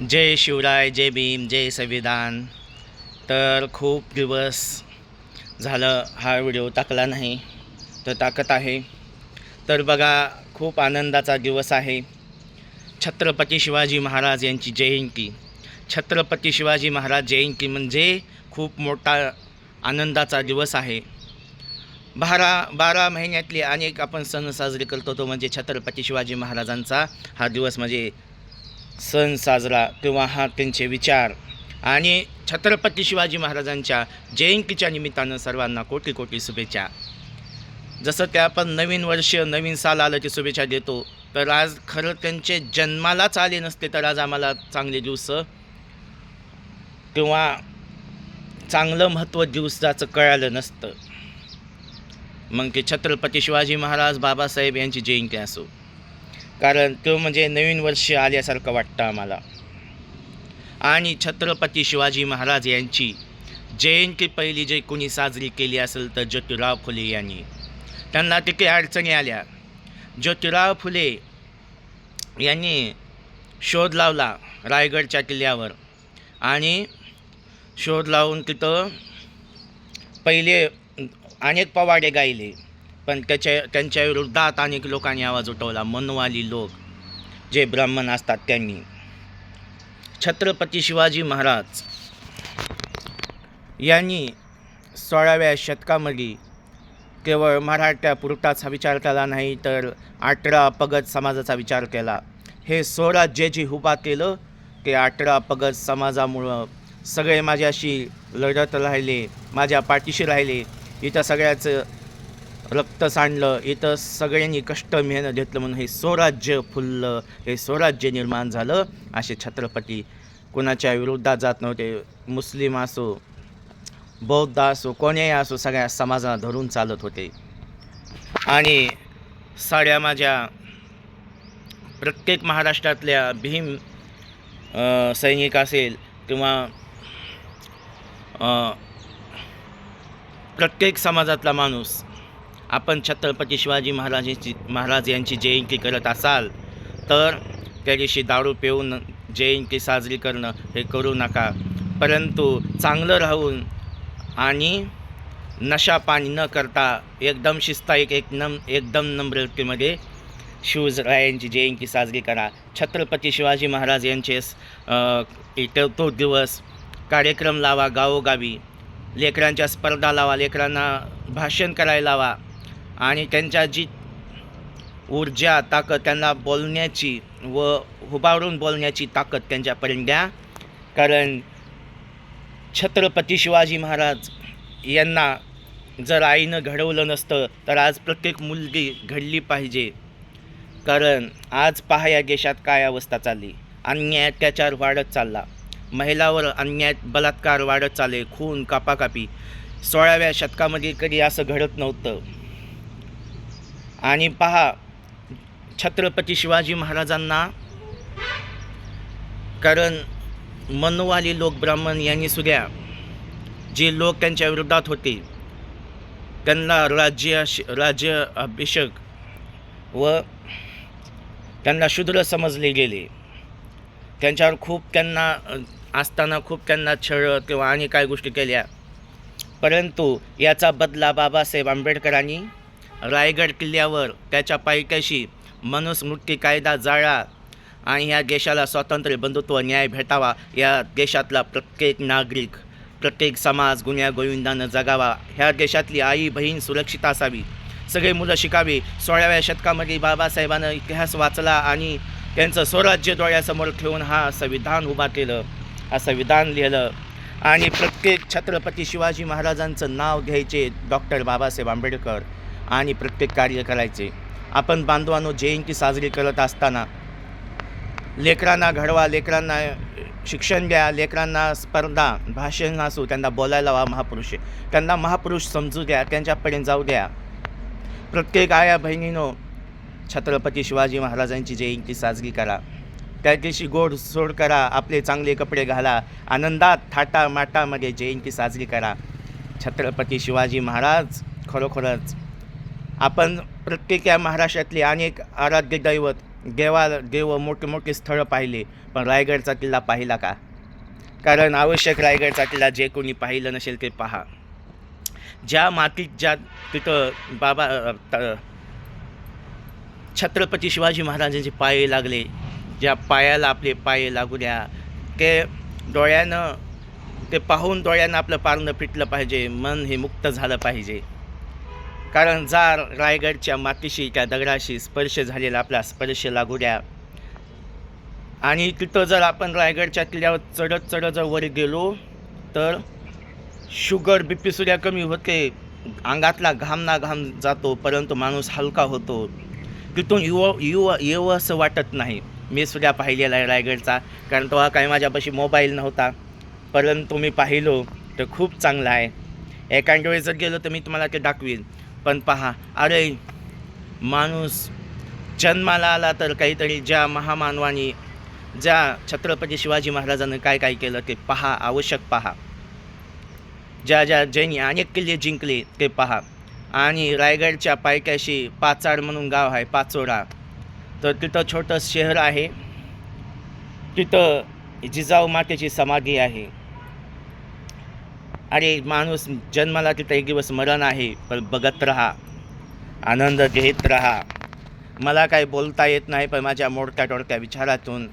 जय शिवराय जय भीम जय संविधान. तर खूप दिवस झालं हा व्हिडिओ टाकला नाही तर टाकत आहे. तर बघा खूप आनंदाचा दिवस आहे. छत्रपती शिवाजी महाराज यांची जयंती. छत्रपती शिवाजी महाराज जयंती म्हणजे खूप मोठा आनंदाचा दिवस आहे. बारा बारा महिन्यातले अनेक आपण सण साजरे करतो तो म्हणजे छत्रपती शिवाजी महाराजांचा हा दिवस म्हणजे सण साजरा किंवा हा त्यांचे विचार. आणि छत्रपती शिवाजी महाराजांच्या जयंतीच्या निमित्तानं सर्वांना कोटी कोटी शुभेच्छा. जसं ते आपण नवीन वर्ष नवीन साल आलं की शुभेच्छा देतो तर आज खरं त्यांचे जन्मालाच आले नसते तर आज आम्हाला चांगले दिवस किंवा चांगलं महत्त्व दिवसाचं कळालं नसतं. मग ते छत्रपती शिवाजी महाराज बाबासाहेब यांची जयंती असो. कारण तो म्हणजे नवीन वर्ष आल्यासारखं वाटतं आम्हाला. आणि छत्रपती शिवाजी महाराज यांची जयंती पहिली जे कोणी साजरी केली असेल तर ज्योतिराव फुले यांनी. त्यांना तिथे अडचणी आल्या. ज्योतिराव फुले यांनी शोध लावला रायगडच्या किल्ल्यावर. आणि शोध लावून तिथं पहिले अनेक पवाडे गायले. पण त्याच्या त्यांच्या विरुद्धात अनेक लोकांनी आवाज उठवला. मनवाली लोक जे ब्राह्मण असतात त्यांनी. छत्रपती शिवाजी महाराज यांनी सोळाव्या शतकामध्ये केवळ मराठ्यापुरताच विचार केला नाही तर अठरा पगत समाजाचा विचार केला. हे स्वराज्य जे उभा केलं ते अठरा पगत समाजामुळं सगळे माझ्याशी लढत राहिले माझ्या पाठीशी राहिले. इथं सगळ्याचं रक्त सांडलं इथं सगळ्यांनी कष्ट मेहनत घेतलं म्हणून हे स्वराज्य फुललं हे स्वराज्य निर्माण झालं असे छत्रपती कोणाच्या विरोधात जात नव्हते. मुस्लिम असो बौद्ध असो कोणीही असो सगळ्या समाजाला धरून चालत होते. आणि साड्या माझ्या प्रत्येक महाराष्ट्रातल्या भीम सैनिक असेल किंवा प्रत्येक समाजातला माणूस आपण छत्रपती शिवाजी महाराजांची महाराज यांची जयंती करत असाल तर त्या दिवशी दारू पिऊन जयंती साजरी करणं हे करू नका. परंतु चांगलं राहून आणि नशापाणी न करता एकदम शिस्ता एक नम एकदम नम्रतेमध्ये शिवरायांची जयंती साजरी करा. छत्रपती शिवाजी महाराज यांचे तो दिवस कार्यक्रम लावा गावोगावी. लेकरांच्या स्पर्धा लावा लेकरांना भाषण करायला लावा. आणि त्यांच्या जी ऊर्जा ताकद त्यांना बोलण्याची व हुबारून बोलण्याची ताकद त्यांच्यापर्यंत द्या. कारण छत्रपती शिवाजी महाराज यांना जर आईनं घडवलं नसतं तर आज प्रत्येक मुलगी घडली पाहिजे. कारण आज पहा या देशात काय अवस्था चालली. अन्याय अत्याचार वाढत चालला. महिलावर अन्याय बलात्कार वाढत चालले. खून कापाकापी. सोळाव्या शतकामध्ये कधी असं घडत नव्हतं. आणि पहा छत्रपती शिवाजी महाराजांना कारण मनवाली लोक ब्राह्मण यांनी सुद्धा जे लोक त्यांच्या विरोधात होते त्यांना राज्य राज्य अभिषेक व त्यांना शूद्र समजले गेले. त्यांच्यावर खूप त्यांना असताना खूप त्यांना छळ किंवा आणि काय गोष्टी केल्या. परंतु याचा बदला बाबासाहेब आंबेडकरांनी रायगड किल्ल्यावर त्याच्या पायथ्याशी मनुस्मृती कायदा जाळा आणि ह्या देशाला स्वातंत्र्य बंधुत्व न्याय भेटावा या देशातला प्रत्येक नागरिक प्रत्येक समाज गुन्ह्या गोविंदानं जगावा. ह्या देशातली आई बहीण सुरक्षित असावी. सगळे मुलं शिकावी. सोळाव्या शतकामध्ये बाबासाहेबानं इतिहास वाचला आणि त्यांचं स्वराज्य डोळ्यासमोर ठेवून हा संविधान उभा केलं. हा संविधान लिहिलं. आणि प्रत्येक छत्रपती शिवाजी महाराजांचं नाव घ्यायचे डॉक्टर बाबासाहेब आंबेडकर. आणि प्रत्येक कार्य करायचे. आपण बांधवांनो जयंती साजरी करत असताना लेकरांना घडवा लेकरांना शिक्षण द्या लेकरांना स्पर्धा भाषण असू त्यांना बोलायला हवा महापुरुष. त्यांना महापुरुष समजू द्या त्यांच्यापर्यंत जाऊ द्या. प्रत्येक आया बहिणीनो छत्रपती शिवाजी महाराजांची जयंती साजरी करा. त्या दिवशी गोड सोड करा आपले चांगले कपडे घाला आनंदात थाटा माटामध्ये जयंती साजरी करा. छत्रपती शिवाजी महाराज खरोखरच आपण प्रत्येक या महाराष्ट्रातले अनेक आराध्य दैवत देवा देव मोठे मोठे स्थळं पाहिले पण रायगडचा किल्ला पाहिला का? कारण आवश्यक रायगडचा किल्ला जे कोणी पाहिलं नसेल ते पहा. ज्या मातीत ज्या तिथं बाबा छत्रपती शिवाजी महाराजांचे पाय लागले ज्या पायाला आपले पाय लागू द्या ते डोळ्यानं ते पाहून डोळ्यानं आपलं पारणं फिटलं पाहिजे मन हे मुक्त झालं पाहिजे. कारण जा रायगडच्या मातीशी त्या दगडाशी स्पर्श झालेला आपला स्पर्श लागू द्या. आणि तिथं जर आपण रायगडच्या किल्ल्यावर चढत चढत जर वर गेलो तर शुगर बी पी सुद्धा कमी होते अंगातला घाम ना घाम जातो परंतु माणूस हलका होतो. तिथून युव युव येव असं वाटत नाही. मी सुद्धा पाहिलेला आहे रायगडचा कारण तेव्हा काही माझ्यापाशी मोबाईल नव्हता. परंतु मी पाहिलो तर खूप चांगला आहे. एखाद्या वेळेस जर गेलो तर मी तुम्हाला ते दाखवीन. पण पहा अरे माणूस जन्माला आला तर काहीतरी ज्या महामानवानी ज्या छत्रपती शिवाजी महाराजांनी काय काय केलं ते पहा आवश्यक पहा. ज्या ज्या ज्यांनी अनेक किल्ले जिंकले ते पहा. आणि रायगडच्या पायक्याशी पाचाड म्हणून गाव आहे पाचोडा तर तिथं छोटं शहर आहे. तिथं जिजाऊ मातेची समाधी आहे. अरे माणूस जन्माला तिथं एक दिवस मरण आहे पण बघत राहा. आनंद घेत राहा. मला काही बोलता येत नाही पण माझ्या मोडक्या टोडक्या विचारातून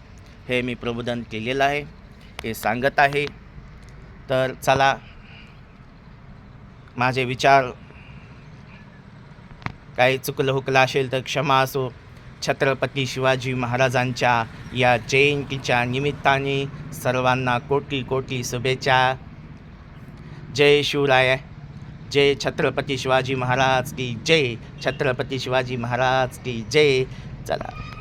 हे मी प्रबोधन केलेलं आहे हे सांगत आहे. तर चला माझे विचार. काही चुकलं हुकलं असेल तर क्षमा असो. छत्रपती शिवाजी महाराजांच्या या जयंतीच्या निमित्ताने सर्वांना कोटी कोटी शुभेच्छा. जय शिवराय जय छत्रपती शिवाजी महाराज की जय छत्रपती शिवाजी महाराज की जय. चला.